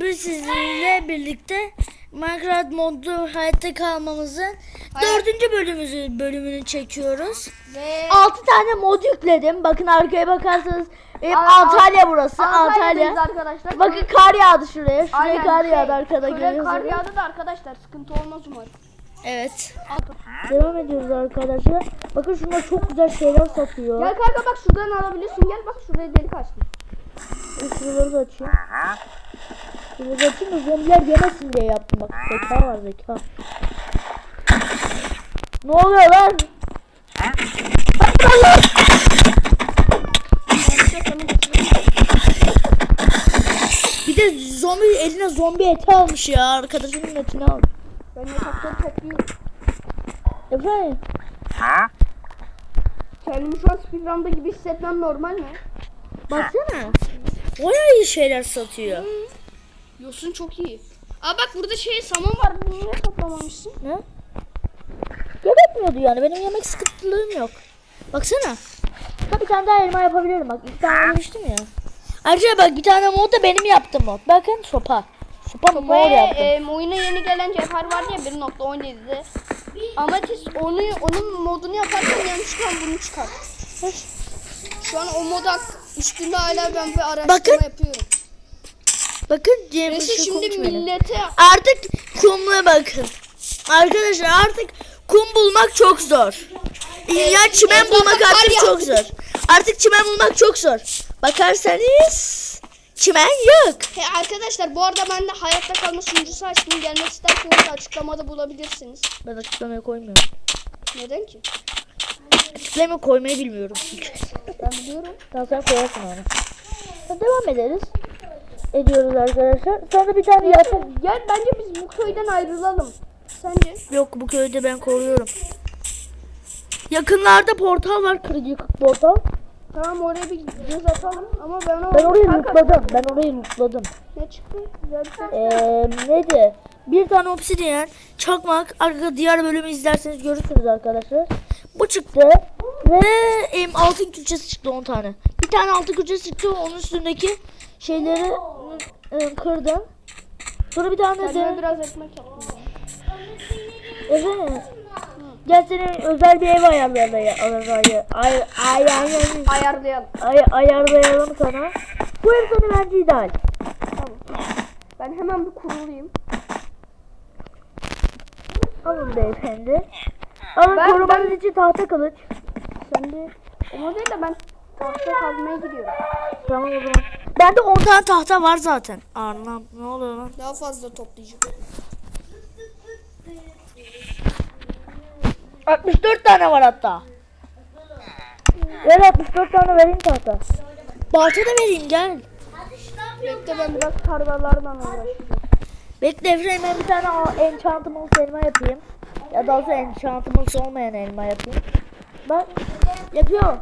Biz sizinle birlikte Minecraft modlu hayatta kalmamızın Hayat- dördüncü bölümümüzü bölümünü çekiyoruz. ve 6 tane mod yükledim. Bakın arkaya bakarsanız Aa, Antalya burası. Antalya'dayız Antalya. arkadaşlar. Bakın kar yağdı şuraya. Şuraya Aynen, kar şey, yağdı arkada şuraya kar görüyorsunuz. yağdı da arkadaşlar sıkıntı olmaz umarım. Evet. Devam ediyoruz arkadaşlar. Bakın şunlar çok güzel şeyler satıyor. Gel kanka bak şuradan alabilirsin gel bak şuraya delik açtım. Şuraları da açayım. Şuraları da açayım da zombiler yemesin diye yaptım bak. Zeka var zeka. Ne oluyor lan? Bir de zombi eline zombi eti almış ya. Arkadaşımın etini almış. Ben yatakları topluyorum. Efendim? Kendimi şu an speedrun'da gibi hissetmem normal mi? Baksana. Bayağı iyi şeyler satıyor. Yosun çok iyi. Aa bak burada şey saman var. Bunu niye toplamamışsın? Ne? Gerekmiyordu yani. Benim yemek sıkıntılığım yok. Baksana. Ha bir tane daha elma yapabilirim bak. İlk tane demiştim ya. Ayrıca bak bir tane mod da benim yaptım mod. Bakın sopa. Sopa mı Ve mod yaptım. e, oyuna yeni gelen cevher var ya 1.17'de. Ametist onu onun modunu yaparken yanlışlıkla bunu çıkar. Şu an o moda üstünde hala ben bir araştırma Bakın. yapıyorum. Bakın Cem Neyse şimdi millete Artık kumla bakın. Arkadaşlar artık kum bulmak çok zor. ya çimen etrafta bulmak kar artık yağdı. çok zor. Artık çimen bulmak çok zor. Bakarsanız çimen yok. He arkadaşlar bu arada ben de hayatta kalma sunucusu açtım. Gelmek isterseniz açıklamada bulabilirsiniz. Ben açıklamaya koymuyorum. Neden ki? Açıklamaya koymayı bilmiyorum. Ben biliyorum. Daha sen koyarsın onu. Hadi devam ederiz. Ediyoruz arkadaşlar. Sonra bir tane yatak. Gel bence biz bu köyden ayrılalım. Sence? Yok bu köyde ben koruyorum. Yakınlarda portal var. Kırık yıkık portal. Tamam oraya bir göz atalım ama ben o Ben orayı Kanka, lootladım. Ben orayı lootladım. Ne çıktı? Güzel bir şey. Ee, neydi? Bir tane obsidiyen, çakmak. Arka diğer bölümü izlerseniz görürsünüz arkadaşlar. Bu çıktı. Ve em, altın külçesi çıktı 10 tane. Bir tane altın külçesi çıktı. Onun üstündeki şeyleri em, kırdım. Sonra bir tane Kendime de biraz ekmek yaptım. Evet. Gel senin özel bir ev ayarlayalım. Ay, ay, ay, ay, ay, Ayarlayalım. ay, ayarlayalım sana. Bu ev sana bence ideal. Tamam. Ben hemen bir kurulayım. Alın beyefendi. Alın Ben- korumanız için tahta kılıç. Sen de o değil de ben tahta kazmaya gidiyorum. Tamam o zaman. Bende 10 tane tahta var zaten. Anlam ne oluyor lan? Daha fazla toplayacağım. 64 tane var hatta. Ver 64 tane vereyim tahta. Balta da vereyim gel. Bekle ben biraz tarlalardan uğraşacağım. Bekle Efraim ben bir tane enchantımız elma yapayım. Ya da olsa enchantımız olmayan elma yapayım. Bak yapıyorum.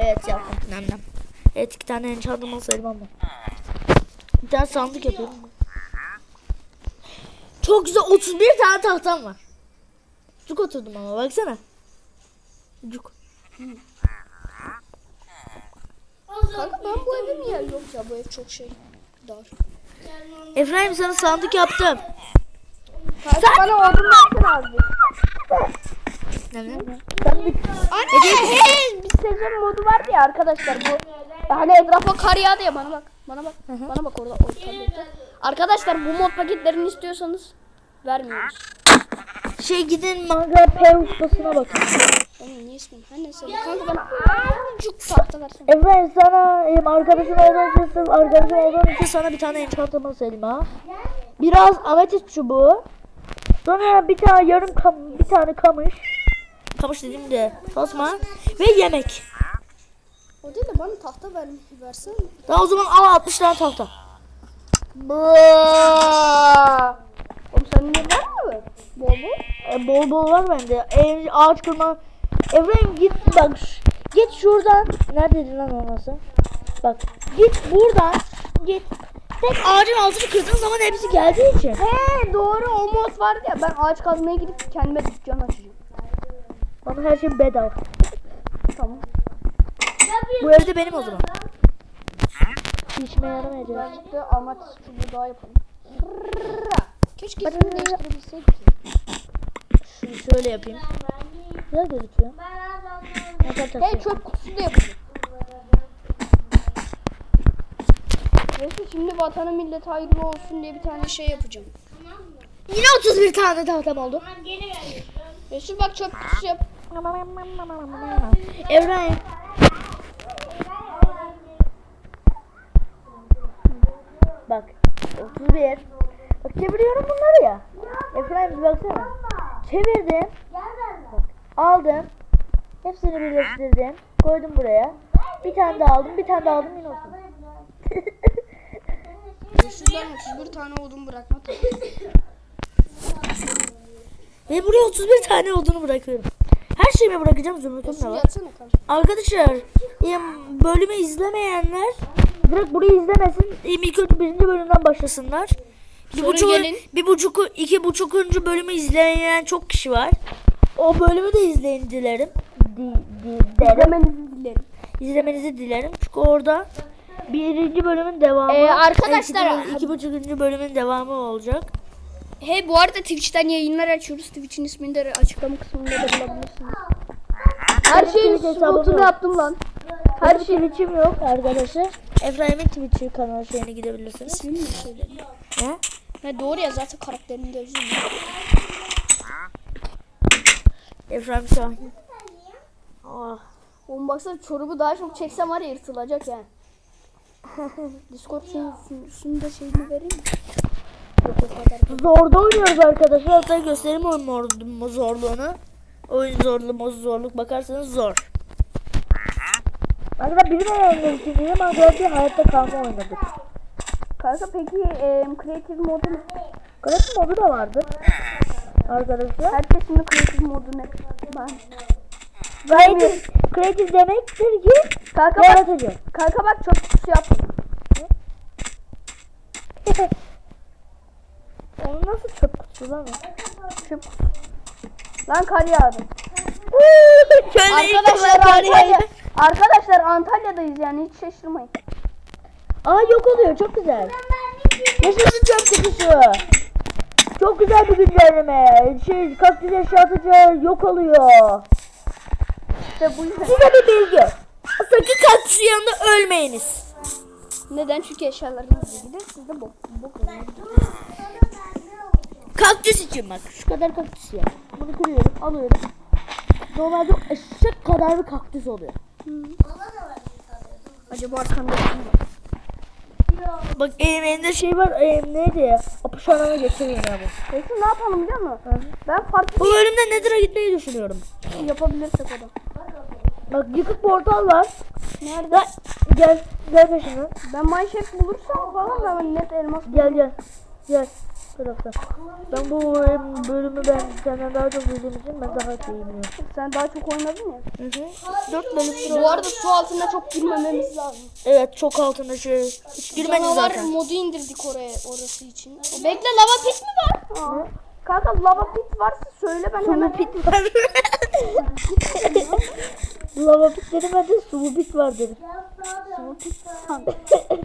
Evet yaptım. Nem nem. Evet iki tane enchantımız elmam var. Bir tane sandık yapıyorum. Çok güzel 31 tane tahtam var. Cuk oturdum ama baksana. Cuk. Kanka ben bu evim ya yok ya bu ev çok şey dar. Efraim sana sandık yaptım. Kanka bana odun versene abi. Nem. Anne hey bir sezon modu vardı ya arkadaşlar bu. Hani etrafa kar yağdı ya bana bak. Bana bak. Bana bak orada. orada. Arkadaşlar bu mod paketlerini istiyorsanız vermiyoruz. Şey gidin Minecraft P ustasına bakın. Onun niye ismim? Her neyse. Kanka bana azıcık tahta versene. Efendim sana em, arkadaşın olduğun için arkadaşın olduğun için sana bir tane enchantımız elma. Biraz ametist çubuğu. Sonra bir tane yarım kam bir tane kamış. Kamış dediğim de tasma ve yemek. O değil de bana tahta ver, versene. Daha o zaman al 60 tane tahta. Oğlum senin de var mı? Bol bol. E, bol bol var bende. E, ağaç kırma. Efendim git bak. Git şuradan. Neredeydi lan orası? Bak git buradan. Git. Tek ağacın altını kırdığın zaman hepsi geldiği için. He doğru o mod vardı ya. Ben ağaç kazmaya gidip kendime dükkan açacağım. Bana her şey bedava. Tamam. Bu evde benim o zaman. bir işime yaramayacak. Da amatist çubuğu daha yapalım. Keşke ismini değiştirebilseydik. Şunu şöyle yapayım. Güzel gözüküyor. Hey çöp kutusu da yapalım. Neyse şimdi vatanı millet hayırlı olsun diye bir tane şey yapacağım. Yine 31 tane tahtam oldu. Resul bak çöp kutusu yap. Evren. Bak 31. Bak çeviriyorum bunları ya. Efraim bir baksana. Çevirdim. Bak, aldım. Hepsini birleştirdim. Koydum buraya. Bir tane daha aldım. Bir tane daha aldım yine olsun. Resul'den 31 tane odun bırakma. Ve buraya 31 tane olduğunu bırakıyorum. Her şeyimi bırakacağım zümrütüm de var. Arkadaşlar bölümü izlemeyenler direkt burayı izlemesin. Em, İlk önce birinci bölümden başlasınlar. Bir Sonra buçuk, gelin. bir buçuk, iki buçukuncu bölümü izleyen çok kişi var. O bölümü de izleyin dilerim. Di, di, derim. İzlemenizi dilerim. İzlemenizi dilerim. Çünkü orada birinci bölümün devamı. Ee, arkadaşlar- iki, buçukuncu bölümün devamı olacak. Hey bu arada Twitch'ten yayınlar açıyoruz. Twitch'in ismini de açıklama kısmında da bulabilirsiniz. Her şeyin spotunu yaptım lan. Her şey Twitch'im yok arkadaşlar. Efraim'in Twitch'i kanalı şeyine gidebilirsiniz. İsmini mi söyledin? He? Ha doğru ya zaten karakterini de. Efraim Şahin. Ah. Oğlum baksana çorubu daha çok çeksem var ya yırtılacak yani. Discord sunucusunu da şeyini vereyim mi? Zorda oynuyoruz arkadaşlar. Hatta göstereyim oyun zorluğunu. Oyun zorluğu, zorluk bakarsanız zor. Arkadaşlar bilmeyenler için diyeyim Minecraft'ı hayatta kalma oynadık. Kanka peki e, creative modu ne? Kreatif modu da vardı. Arkadaşlar. Herkesin de creative modu ne? Ben. Kreatif, kreatif demektir ki Kanka bak, yaratıcı. kanka bak çöp kutusu yaptım. Onu nasıl çöp kutusu lan? Çöp kutusu. Lan kar yağdı. Arkadaşlar Antalya, arkadaşlar Antalya'dayız yani hiç şaşırmayın. Aa yok oluyor çok güzel. Yaşasın çöp kutusu. Çok güzel bir güncelleme. Şey kaktüs eşyatıcı yok oluyor. İşte bu yüzden. Size bir bilgi. Sakın yanında ölmeyiniz. Neden? Çünkü eşyalarınız gider siz de bok, bok olur. Kaktüs için bak. Şu kadar kaktüs ya. Bunu kırıyorum alıyorum. Normalde eşek kadar bir kaktüs oluyor. Acaba arkamda kim var? Bak elim elinde şey var. Elim neydi ya? Apışanama geçireyim ya bu. Peki ne yapalım biliyor musun? Ben farklı Bu bölümde Nether'a gitmeyi düşünüyorum. yapabilirsek o da. Bak yıkık portal var. Nerede? Gel gel peşimden. Ben mineshaft bulursam falan hemen net elmas Gel gel. Gel. Tarafta. Ben bu bölümü ben senden daha çok bildiğim için ben daha çok bilmiyorum. Sen daha çok oynadın ya. Hı hı. Dört bölümdür Bu arada su altında çok girmememiz lazım. Evet çok altında şey. Hiç girmedi Canavar zaten. modu indirdik oraya orası için. Bekle lava pit mi var? Aa. Kanka lava pit varsa söyle ben hemen. Sulu pit var. Lavabik dedim de sububik var dedim. Sububik sandım.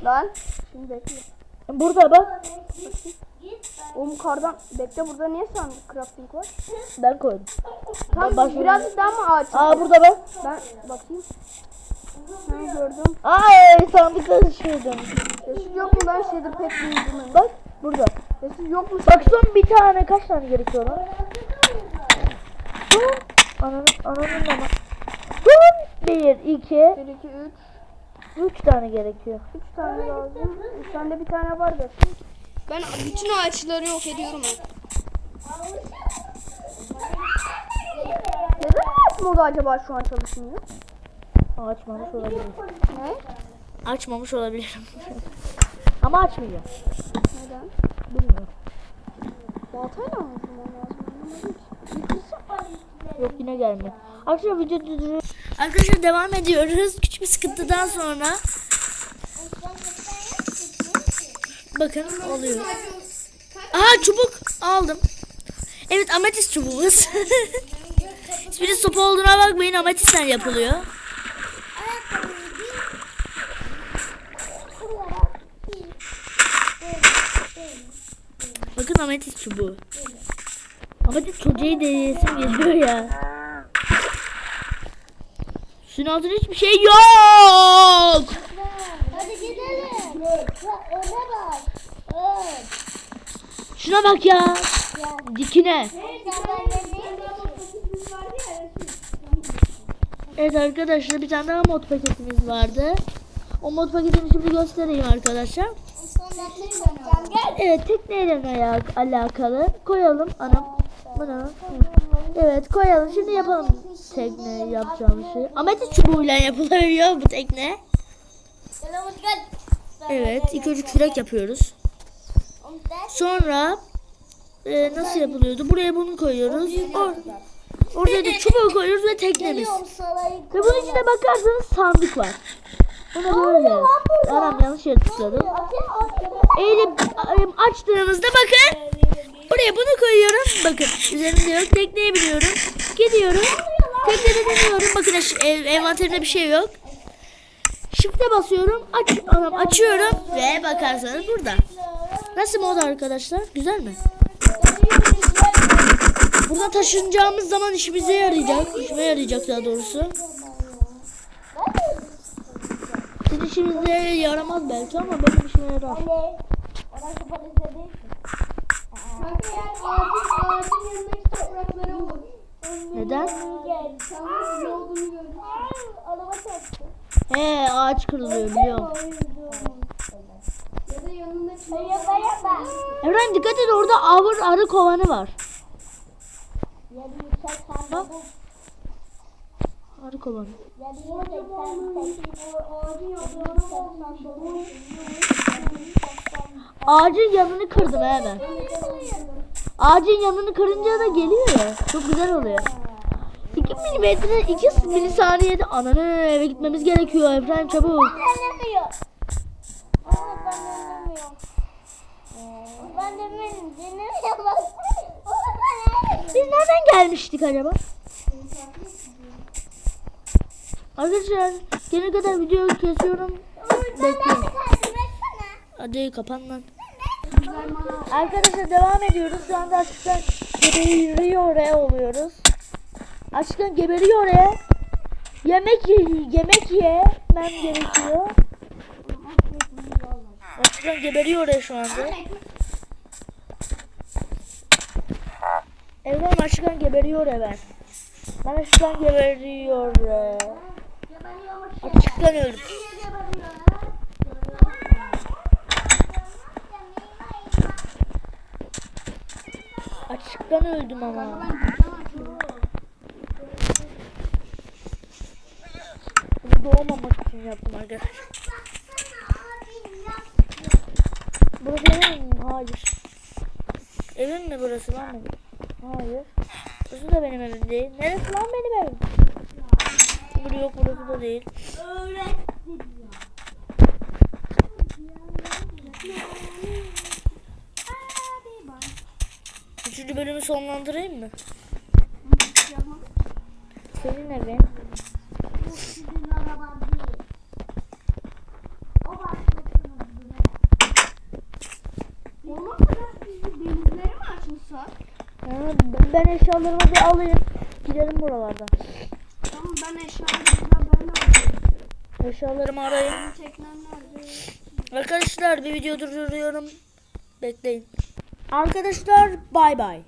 Lan şimdi bekle. Burada bak. Oğlum kardan bekle burada niye sandın crafting var? Ben koydum. Tamam ben birazcık daha mı ağaç? Aa burada bak. Ben bakayım. Ha gördüm. Ay sandıkta düşürdüm. Resim yok mu lan şeyde pet bildiğimi? Bak burada. Resim yok mu? Bak son bir tane kaç tane gerekiyor lan? Ananın ananın da. 1, 2, 1, 2, 3. 3 tane gerekiyor. 3 tane lazım. 3 tane bir tane vardı. Ben bütün ağaçları yok ediyorum. Neden ağaç modu acaba şu an çalışmıyor? Açmamış olabilirim. Ne? Açmamış olabilirim. Ama açmıyor. Neden? Bilmiyorum. Baltayla mı? Yok yine gelmiyor. Arkadaşlar video düzülüyor. Arkadaşlar devam ediyoruz. Küçük bir sıkıntıdan sonra. Bakın oluyor. Aha çubuk aldım. Evet ametist çubuğumuz. Hiçbiri sopa olduğuna bakmayın ametistten yapılıyor. Bakın ametist çubuğu. Ametist çocuğu deneyesim geliyor ya. Suyun altında hiçbir şey yok. Hadi gidelim. Öne bak. Ön. Şuna bak ya. Dikine. Evet arkadaşlar bir tane daha mod paketimiz vardı. O mod paketini şimdi göstereyim arkadaşlar. Evet tekneyle alak- alakalı. Koyalım anam. Bunu. Evet koyalım. Şimdi yapalım tekne yapacağımız şey. Ametist çubuğuyla yapılabiliyor bu tekne. Evet ilk önce kürek yapıyoruz. Sonra e, nasıl yapılıyordu? Buraya bunu koyuyoruz. Or- oraya da çubuğu koyuyoruz ve teknemiz. Ve bunun içine bakarsanız sandık var. Buna böyle. Aram yanlış yere tıkladım. Eğilip e, açtığımızda bakın. Buraya bunu koyuyorum. Bakın üzerinde yok. Tekneye biniyorum. Gidiyorum. Teknede deniyorum. Bakın ev, envanterimde bir şey yok. Shift'e basıyorum. Aç, anam açıyorum. Ve bakarsanız burada. Nasıl mod arkadaşlar? Güzel mi? Burada taşınacağımız zaman işimize yarayacak. İşime yarayacak daha doğrusu. Sizin işinize yaramaz belki ama benim işime yarar. Neden? He ağaç kırılıyor biliyorum. Evren dikkat et orada avır arı kovanı var. Ya bir yüksek sandı bu. Arı kovanı. Ya bir yüksek sandı. Ağacın yanını kırdım he ben. Ağacın yanını kırınca da geliyor ya. Çok güzel oluyor. 2 milimetre 2 milisaniyede ananı eve gitmemiz gerekiyor Evren çabuk. Anlamıyor. Aa, ben anlamıyorum. Ben de benim dinlemiyor bak. Biz nereden gelmiştik acaba? Arkadaşlar gene kadar video kesiyorum. Bekleyin. Hadi kapan lan. Arkadaşlar devam ediyoruz. Şu anda açıktan geberiyor oluyoruz. Açıktan geberiyor ya. Yemek ye, yemek yemem gerekiyor. Açıktan geberiyor ya şu anda. Evren açıktan geberiyor ya ben. Ben açıktan geberiyor. ya. Açıktan öldüm. Açıktan öldüm ama. Bunu doğmamak için yaptım arkadaşlar. Burası evim mi? Hayır. Evim mi burası lan benim? Hayır. Burası da benim evim değil. Neresi lan benim evim? Burası yok burası da değil. Üçüncü bölümü sonlandırayım mı? Senin evin. Ben eşyalarımı bir alayım. Gidelim buralardan. Ben eşyalarımla ben de. Eşyalarımı nerede? Arkadaşlar bir video durduruyorum. Bekleyin. Arkadaşlar bay bay.